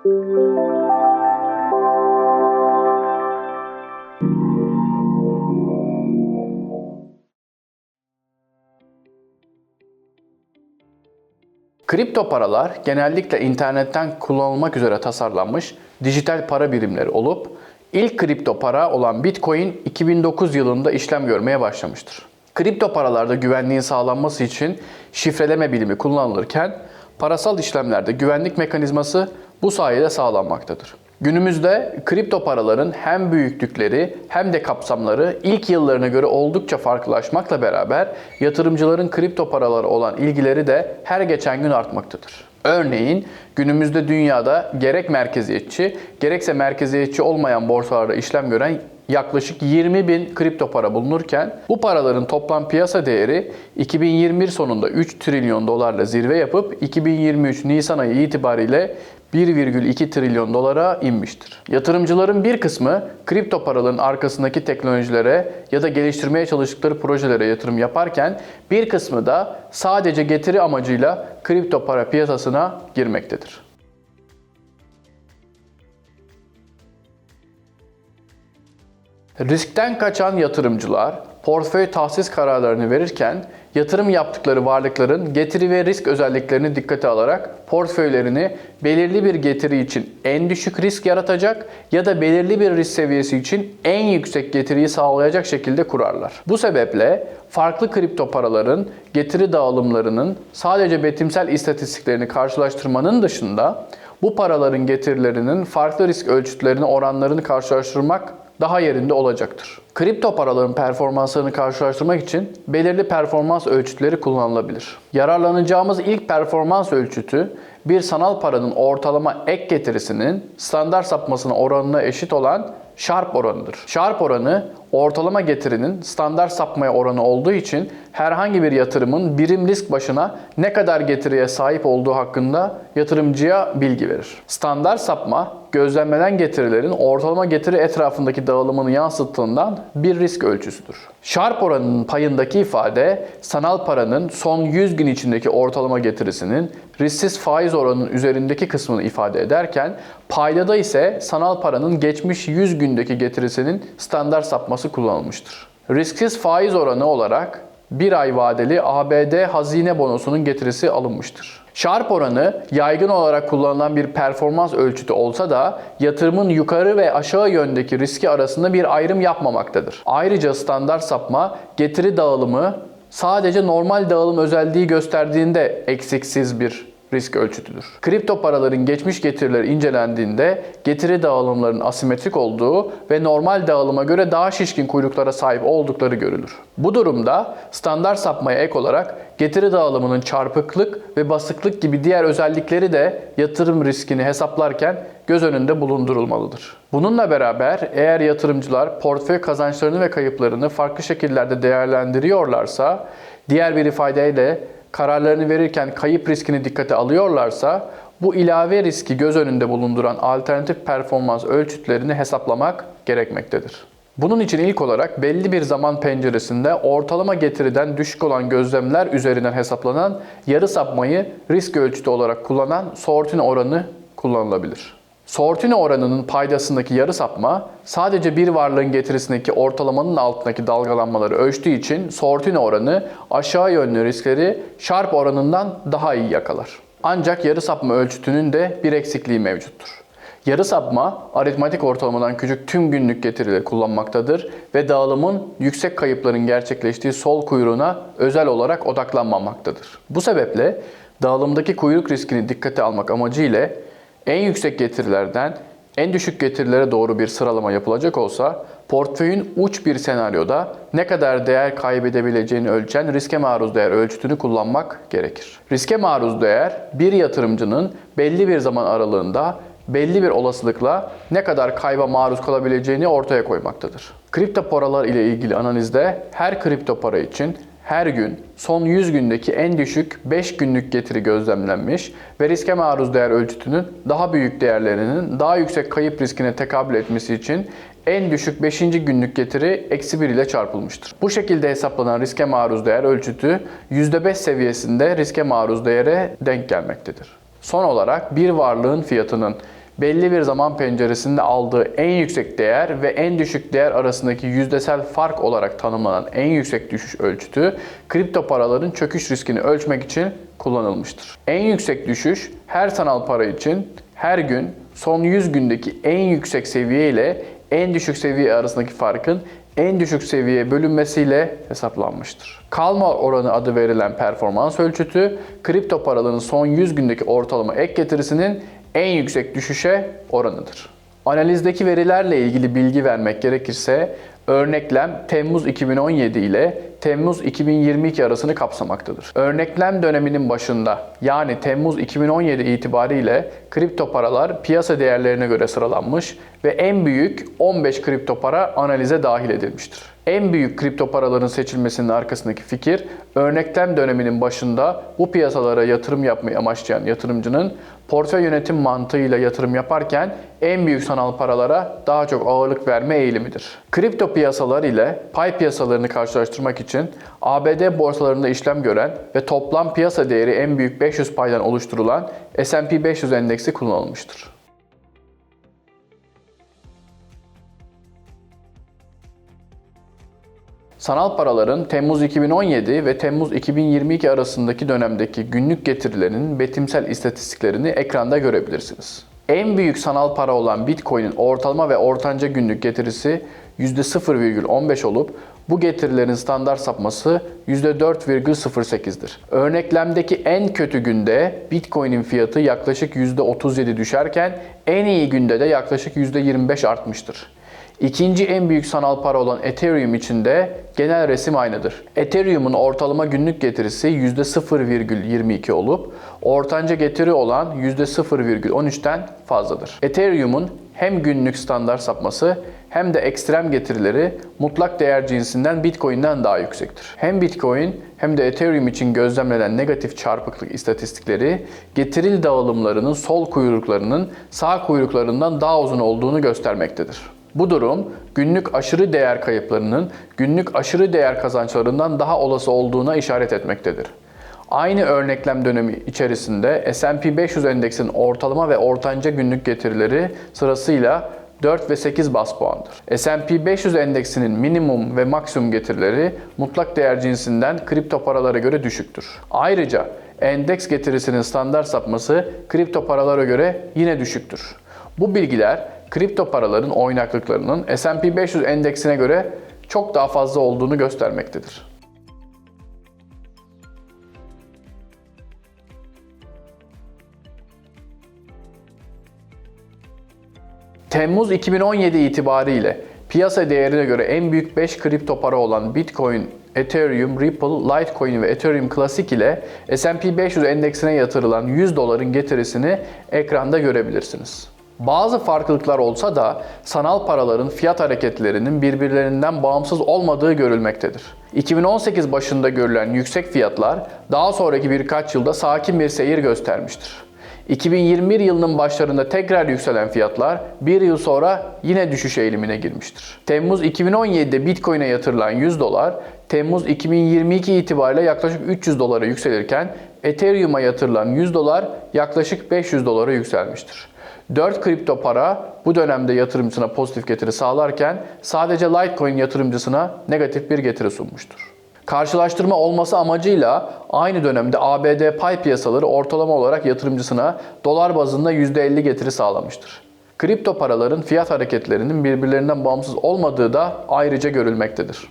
Kripto paralar genellikle internetten kullanılmak üzere tasarlanmış dijital para birimleri olup ilk kripto para olan Bitcoin 2009 yılında işlem görmeye başlamıştır. Kripto paralarda güvenliğin sağlanması için şifreleme bilimi kullanılırken parasal işlemlerde güvenlik mekanizması bu sayede sağlanmaktadır. Günümüzde kripto paraların hem büyüklükleri hem de kapsamları ilk yıllarına göre oldukça farklılaşmakla beraber yatırımcıların kripto paralara olan ilgileri de her geçen gün artmaktadır. Örneğin günümüzde dünyada gerek merkeziyetçi gerekse merkeziyetçi olmayan borsalarda işlem gören yaklaşık 20 bin kripto para bulunurken bu paraların toplam piyasa değeri 2021 sonunda 3 trilyon dolarla zirve yapıp 2023 Nisan ayı itibariyle 1,2 trilyon dolara inmiştir. Yatırımcıların bir kısmı kripto paraların arkasındaki teknolojilere ya da geliştirmeye çalıştıkları projelere yatırım yaparken bir kısmı da sadece getiri amacıyla kripto para piyasasına girmektedir. Riskten kaçan yatırımcılar portföy tahsis kararlarını verirken yatırım yaptıkları varlıkların getiri ve risk özelliklerini dikkate alarak portföylerini belirli bir getiri için en düşük risk yaratacak ya da belirli bir risk seviyesi için en yüksek getiriyi sağlayacak şekilde kurarlar. Bu sebeple farklı kripto paraların getiri dağılımlarının sadece betimsel istatistiklerini karşılaştırmanın dışında bu paraların getirilerinin farklı risk ölçütlerini oranlarını karşılaştırmak daha yerinde olacaktır. Kripto paraların performanslarını karşılaştırmak için belirli performans ölçütleri kullanılabilir. Yararlanacağımız ilk performans ölçütü bir sanal paranın ortalama ek getirisinin standart sapmasına oranına eşit olan Sharp oranıdır. Sharp oranı ortalama getirinin standart sapmaya oranı olduğu için herhangi bir yatırımın birim risk başına ne kadar getiriye sahip olduğu hakkında yatırımcıya bilgi verir. Standart sapma gözlenmeden getirilerin ortalama getiri etrafındaki dağılımını yansıttığından bir risk ölçüsüdür. Sharp oranının payındaki ifade sanal paranın son 100 gün içindeki ortalama getirisinin risksiz faiz oranının üzerindeki kısmını ifade ederken paydada ise sanal paranın geçmiş 100 gündeki getirisinin standart sapması kullanılmıştır. Risksiz faiz oranı olarak bir ay vadeli ABD hazine bonosunun getirisi alınmıştır. Sharp oranı yaygın olarak kullanılan bir performans ölçütü olsa da yatırımın yukarı ve aşağı yöndeki riski arasında bir ayrım yapmamaktadır. Ayrıca standart sapma getiri dağılımı sadece normal dağılım özelliği gösterdiğinde eksiksiz bir risk ölçütüdür. Kripto paraların geçmiş getirileri incelendiğinde getiri dağılımlarının asimetrik olduğu ve normal dağılıma göre daha şişkin kuyruklara sahip oldukları görülür. Bu durumda standart sapmaya ek olarak getiri dağılımının çarpıklık ve basıklık gibi diğer özellikleri de yatırım riskini hesaplarken göz önünde bulundurulmalıdır. Bununla beraber eğer yatırımcılar portföy kazançlarını ve kayıplarını farklı şekillerde değerlendiriyorlarsa diğer bir ifadeyle kararlarını verirken kayıp riskini dikkate alıyorlarsa bu ilave riski göz önünde bulunduran alternatif performans ölçütlerini hesaplamak gerekmektedir. Bunun için ilk olarak belli bir zaman penceresinde ortalama getiriden düşük olan gözlemler üzerinden hesaplanan yarı sapmayı risk ölçütü olarak kullanan Sortino oranı kullanılabilir. Sortino oranının paydasındaki yarı sapma sadece bir varlığın getirisindeki ortalamanın altındaki dalgalanmaları ölçtüğü için Sortino oranı aşağı yönlü riskleri Sharp oranından daha iyi yakalar. Ancak yarı sapma ölçütünün de bir eksikliği mevcuttur. Yarı sapma aritmatik ortalamadan küçük tüm günlük getirileri kullanmaktadır ve dağılımın yüksek kayıpların gerçekleştiği sol kuyruğuna özel olarak odaklanmamaktadır. Bu sebeple dağılımdaki kuyruk riskini dikkate almak amacıyla en yüksek getirilerden en düşük getirilere doğru bir sıralama yapılacak olsa portföyün uç bir senaryoda ne kadar değer kaybedebileceğini ölçen riske maruz değer ölçütünü kullanmak gerekir. Riske maruz değer bir yatırımcının belli bir zaman aralığında belli bir olasılıkla ne kadar kayba maruz kalabileceğini ortaya koymaktadır. Kripto paralar ile ilgili analizde her kripto para için her gün son 100 gündeki en düşük 5 günlük getiri gözlemlenmiş ve riske maruz değer ölçütünün daha büyük değerlerinin daha yüksek kayıp riskine tekabül etmesi için en düşük 5. günlük getiri eksi 1 ile çarpılmıştır. Bu şekilde hesaplanan riske maruz değer ölçütü %5 seviyesinde riske maruz değere denk gelmektedir. Son olarak bir varlığın fiyatının belli bir zaman penceresinde aldığı en yüksek değer ve en düşük değer arasındaki yüzdesel fark olarak tanımlanan en yüksek düşüş ölçütü kripto paraların çöküş riskini ölçmek için kullanılmıştır. En yüksek düşüş her sanal para için her gün son 100 gündeki en yüksek seviye ile en düşük seviye arasındaki farkın en düşük seviyeye bölünmesiyle hesaplanmıştır. Kalma oranı adı verilen performans ölçütü, kripto paraların son 100 gündeki ortalama ek getirisinin en yüksek düşüşe oranıdır. Analizdeki verilerle ilgili bilgi vermek gerekirse örneklem Temmuz 2017 ile Temmuz 2022 arasını kapsamaktadır. Örneklem döneminin başında yani Temmuz 2017 itibariyle kripto paralar piyasa değerlerine göre sıralanmış ve en büyük 15 kripto para analize dahil edilmiştir. En büyük kripto paraların seçilmesinin arkasındaki fikir, örneklem döneminin başında bu piyasalara yatırım yapmayı amaçlayan yatırımcının portföy yönetim mantığıyla yatırım yaparken en büyük sanal paralara daha çok ağırlık verme eğilimidir. Kripto piyasalar ile pay piyasalarını karşılaştırmak için ABD borsalarında işlem gören ve toplam piyasa değeri en büyük 500 paydan oluşturulan S&P 500 endeksi kullanılmıştır. Sanal paraların Temmuz 2017 ve Temmuz 2022 arasındaki dönemdeki günlük getirilerinin betimsel istatistiklerini ekranda görebilirsiniz. En büyük sanal para olan Bitcoin'in ortalama ve ortanca günlük getirisi %0,15 olup bu getirilerin standart sapması %4,08'dir. Örneklemdeki en kötü günde Bitcoin'in fiyatı yaklaşık %37 düşerken en iyi günde de yaklaşık %25 artmıştır. İkinci en büyük sanal para olan Ethereum için de genel resim aynıdır. Ethereum'un ortalama günlük getirisi %0,22 olup ortanca getiri olan %0,13'ten fazladır. Ethereum'un hem günlük standart sapması hem de ekstrem getirileri mutlak değer cinsinden Bitcoin'den daha yüksektir. Hem Bitcoin hem de Ethereum için gözlemlenen negatif çarpıklık istatistikleri getiril dağılımlarının sol kuyruklarının sağ kuyruklarından daha uzun olduğunu göstermektedir. Bu durum günlük aşırı değer kayıplarının günlük aşırı değer kazançlarından daha olası olduğuna işaret etmektedir. Aynı örneklem dönemi içerisinde S&P 500 endeksinin ortalama ve ortanca günlük getirileri sırasıyla 4 ve 8 bas puandır. S&P 500 endeksinin minimum ve maksimum getirileri mutlak değer cinsinden kripto paralara göre düşüktür. Ayrıca endeks getirisinin standart sapması kripto paralara göre yine düşüktür. Bu bilgiler kripto paraların oynaklıklarının S&P 500 endeksine göre çok daha fazla olduğunu göstermektedir. Temmuz 2017 itibariyle piyasa değerine göre en büyük 5 kripto para olan Bitcoin, Ethereum, Ripple, Litecoin ve Ethereum Classic ile S&P 500 endeksine yatırılan 100 doların getirisini ekranda görebilirsiniz. Bazı farklılıklar olsa da sanal paraların fiyat hareketlerinin birbirlerinden bağımsız olmadığı görülmektedir. 2018 başında görülen yüksek fiyatlar daha sonraki birkaç yılda sakin bir seyir göstermiştir. 2021 yılının başlarında tekrar yükselen fiyatlar bir yıl sonra yine düşüş eğilimine girmiştir. Temmuz 2017'de Bitcoin'e yatırılan 100 dolar, Temmuz 2022 itibariyle yaklaşık 300 dolara yükselirken Ethereum'a yatırılan 100 dolar yaklaşık 500 dolara yükselmiştir. 4 kripto para bu dönemde yatırımcısına pozitif getiri sağlarken sadece Litecoin yatırımcısına negatif bir getiri sunmuştur. Karşılaştırma olması amacıyla aynı dönemde ABD pay piyasaları ortalama olarak yatırımcısına dolar bazında %50 getiri sağlamıştır. Kripto paraların fiyat hareketlerinin birbirlerinden bağımsız olmadığı da ayrıca görülmektedir.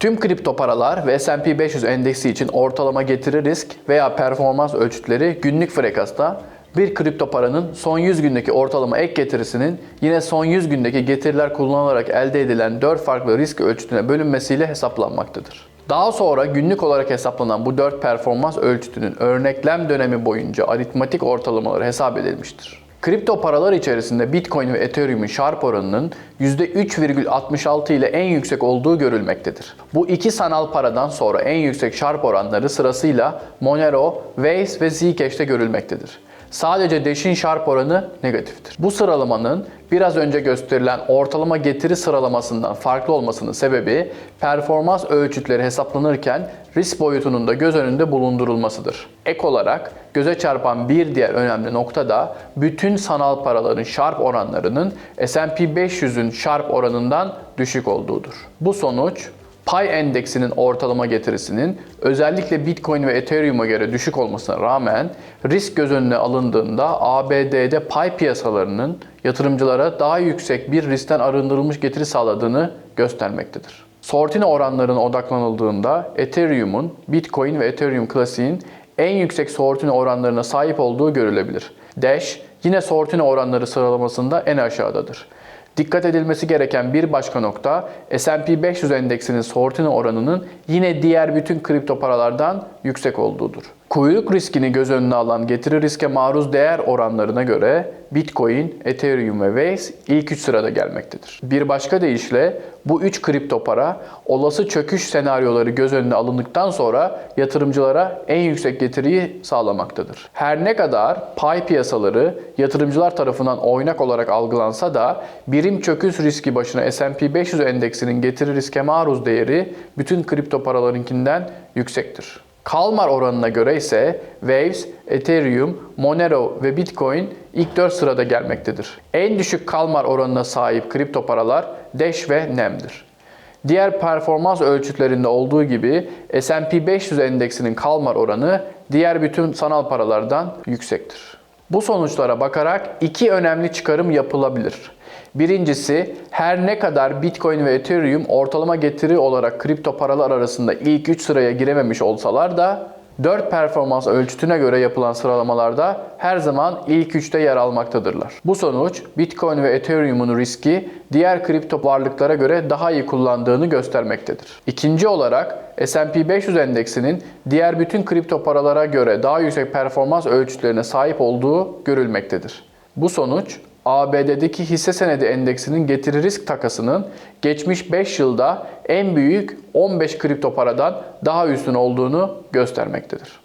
Tüm kripto paralar ve S&P 500 endeksi için ortalama getiri risk veya performans ölçütleri günlük frekansta bir kripto paranın son 100 gündeki ortalama ek getirisinin yine son 100 gündeki getiriler kullanılarak elde edilen 4 farklı risk ölçütüne bölünmesiyle hesaplanmaktadır. Daha sonra günlük olarak hesaplanan bu 4 performans ölçütünün örneklem dönemi boyunca aritmatik ortalamaları hesap edilmiştir. Kripto paralar içerisinde Bitcoin ve Ethereum'un Sharp oranının %3,66 ile en yüksek olduğu görülmektedir. Bu iki sanal paradan sonra en yüksek Sharp oranları sırasıyla Monero, Waze ve Zcash'te görülmektedir. Sadece Dash'in Sharp oranı negatiftir. Bu sıralamanın biraz önce gösterilen ortalama getiri sıralamasından farklı olmasının sebebi performans ölçütleri hesaplanırken risk boyutunun da göz önünde bulundurulmasıdır. Ek olarak göze çarpan bir diğer önemli nokta da bütün sanal paraların Sharp oranlarının S&P 500'ün Sharp oranından düşük olduğudur. Bu sonuç Pay endeksinin ortalama getirisinin özellikle Bitcoin ve Ethereum'a göre düşük olmasına rağmen risk göz önüne alındığında ABD'de pay piyasalarının yatırımcılara daha yüksek bir riskten arındırılmış getiri sağladığını göstermektedir. Sortine oranlarına odaklanıldığında Ethereum'un, Bitcoin ve Ethereum klasiğin en yüksek sortine oranlarına sahip olduğu görülebilir. Dash yine sortine oranları sıralamasında en aşağıdadır. Dikkat edilmesi gereken bir başka nokta S&P 500 endeksinin sortine oranının yine diğer bütün kripto paralardan yüksek olduğudur. Kuyruk riskini göz önüne alan getiri riske maruz değer oranlarına göre Bitcoin, Ethereum ve Waves ilk 3 sırada gelmektedir. Bir başka deyişle bu 3 kripto para olası çöküş senaryoları göz önüne alındıktan sonra yatırımcılara en yüksek getiriyi sağlamaktadır. Her ne kadar pay piyasaları yatırımcılar tarafından oynak olarak algılansa da birim çöküş riski başına S&P 500 endeksinin getiri riske maruz değeri bütün kripto paralarınkinden yüksektir. Kalmar oranına göre ise Waves, Ethereum, Monero ve Bitcoin ilk 4 sırada gelmektedir. En düşük Kalmar oranına sahip kripto paralar Dash ve NEM'dir. Diğer performans ölçütlerinde olduğu gibi S&P 500 endeksinin Kalmar oranı diğer bütün sanal paralardan yüksektir. Bu sonuçlara bakarak iki önemli çıkarım yapılabilir. Birincisi her ne kadar Bitcoin ve Ethereum ortalama getiri olarak kripto paralar arasında ilk 3 sıraya girememiş olsalar da 4 performans ölçütüne göre yapılan sıralamalarda her zaman ilk 3'te yer almaktadırlar. Bu sonuç Bitcoin ve Ethereum'un riski diğer kripto varlıklara göre daha iyi kullandığını göstermektedir. İkinci olarak S&P 500 endeksinin diğer bütün kripto paralara göre daha yüksek performans ölçütlerine sahip olduğu görülmektedir. Bu sonuç ABD'deki hisse senedi endeksinin getiri risk takasının geçmiş 5 yılda en büyük 15 kripto paradan daha üstün olduğunu göstermektedir.